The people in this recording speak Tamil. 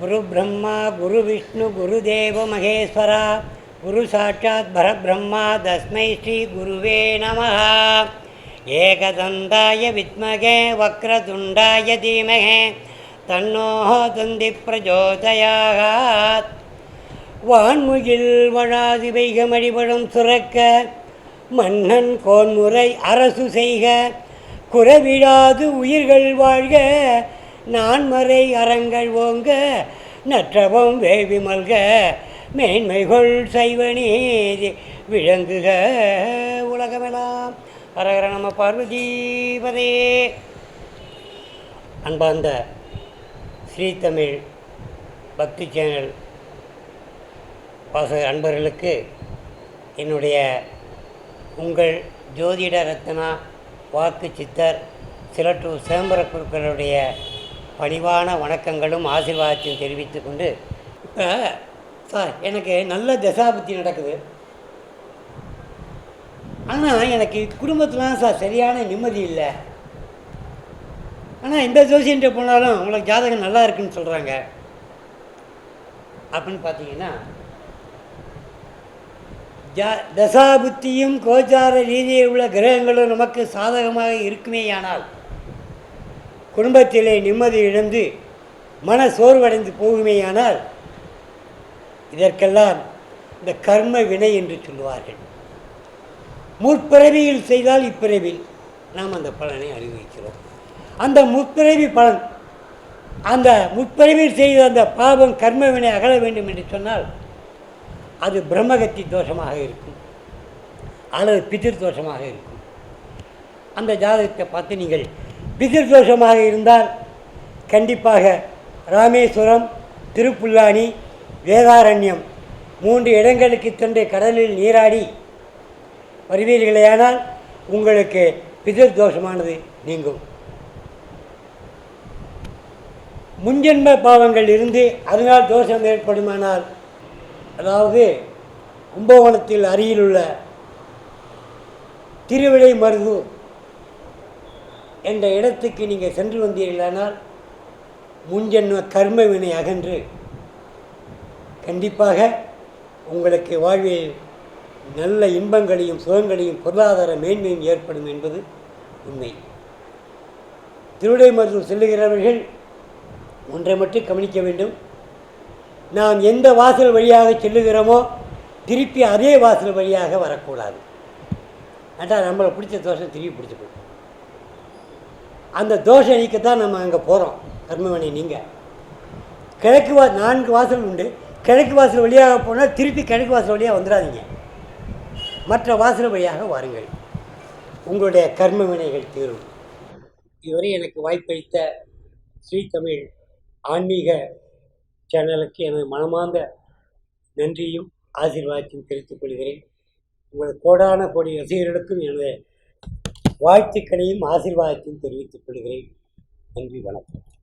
குரு பிரம்மா குரு விஷ்ணு குரு தேவ மகேஸ்வரா. குரு சாட்சாத் பரபிரம்மா தஸ்மை ஸ்ரீ குருவே நம. ஏகதந்தாய வித்மகே வக்ரதுண்டாய தீமகே தன்னோ தந்தி பிரஜோதயாத் வான்முகில் வழாது வைகமடிபடும் சுரக்க மன்னன் கோன்முறை அரசு செய்க குறவிடாது உயிர்கள் வாழ்க நான்மறை அறங்கள் ஓங்க நற்றவம் வேவி மல்க மேன்மைகள் சைவ விளங்குக உலகமெல்லாம் அரகர நம பார்வதீபதே. அன்பார்ந்த ஸ்ரீ தமிழ் பக்தி சேனல் வாசக அன்பர்களுக்கு என்னுடைய உங்கள் ஜோதிட ரத்னா வாக்கு சித்தர் சிலற்று சிதம்பர குருக்களுடைய பணிவான வணக்கங்களும் ஆசீர்வாதத்தையும் தெரிவித்து கொண்டு இப்போ சார் எனக்கு நல்ல தசாபுத்தி நடக்குது. ஆனால் எனக்கு குடும்பத்துலாம் சார் சரியான நிம்மதி இல்லை. ஆனால் எந்த ஜோசியன்ட்ட போனாலும் உங்களுக்கு ஜாதகம் நல்லா இருக்குன்னு சொல்கிறாங்க அப்படின்னு பார்த்தீங்கன்னா ஜா தசாபுத்தியும் கோச்சார ரீதியில் உள்ள கிரகங்களும் நமக்கு சாதகமாக இருக்குமேயானால் குடும்பத்திலே நிம்மதி இழந்து மன சோர்வடைந்து போகுமேயானால் இதற்கெல்லாம் இந்த கர்ம வினை என்று சொல்லுவார்கள். முற்பிறவியில் செய்தால் இப்பிறவில் நாம் அந்த பலனை அனுபவிக்கிறோம். அந்த முற்பிறவி பலன் அந்த முற்பிறவியில் செய்த அந்த பாவம் கர்ம வினை அகல வேண்டும் என்று சொன்னால் அது பிரம்மகத்தி தோஷமாக இருக்கும். அல்லது பிதிர் தோஷமாக இருக்கும். அந்த ஜாதகத்தை பார்த்து நீங்கள் பிதிர் தோஷமாக இருந்தால் கண்டிப்பாக ராமேஸ்வரம் திருப்புல்லானி வேதாரண்யம் மூன்று இடங்களுக்கு சென்று கடலில் நீராடி வருவீர்களேயானால் உங்களுக்கு பிதிர் தோஷமானது நீங்கும். முன்ஜென்ம பாவங்கள் இருந்து அதனால் தோஷம் ஏற்படுமானால் அதாவது கும்பகோணத்தில் அருகிலுள்ள திருவிழை மருதூர் என்ற இடத்துக்கு நீங்கள் சென்று வந்தீர்களானால் முன்ஜென்ம கர்ம வினை அகன்று. கண்டிப்பாக உங்களுக்கு வாழ்வில் நல்ல இன்பங்களையும் சுகங்களையும் பொருளாதார மேன்மையும் ஏற்படும் என்பது உண்மை. திருவிடை மருத்துவம் செல்லுகிறவர்கள் ஒன்றை மட்டும் கவனிக்க வேண்டும். நாம் எந்த வாசல் வழியாக செல்லுகிறோமோ திருப்பி அதே வாசல் வழியாக வரக்கூடாது. அதான் நம்மளை பிடிச்ச தோஷம் திருப்பி பிடிச்சிக்கணும். அந்த தோஷம் நீக்கத்தான் நம்ம அங்கே போகிறோம் கர்மவனை நீங்கள் கிழக்கு வா நான்கு வாசல் உண்டு. கிழக்கு வாசல் வழியாக போனால் திருப்பி கிழக்கு வாசல் வழியாக வந்துடாதீங்க மற்ற வாசல் வழியாக வாருங்கள். உங்களுடைய கர்ம வினைகள் தீரும். இதுவரை எனக்கு வாய்ப்பளித்த ஸ்ரீ தமிழ் ஆன்மீக சேனலுக்கு எனது மனமார்ந்த நன்றியும் ஆசீர்வாதத்தையும் தெரிவித்துக் கொள்கிறேன். உங்கள் கோடான கோடி ரசிகர்களுக்கும் எனது வாழ்த்துக்களையும் ஆசீர்வாதத்தையும் தெரிவித்துக் கொள்கிறேன். நன்றி வணக்கம்.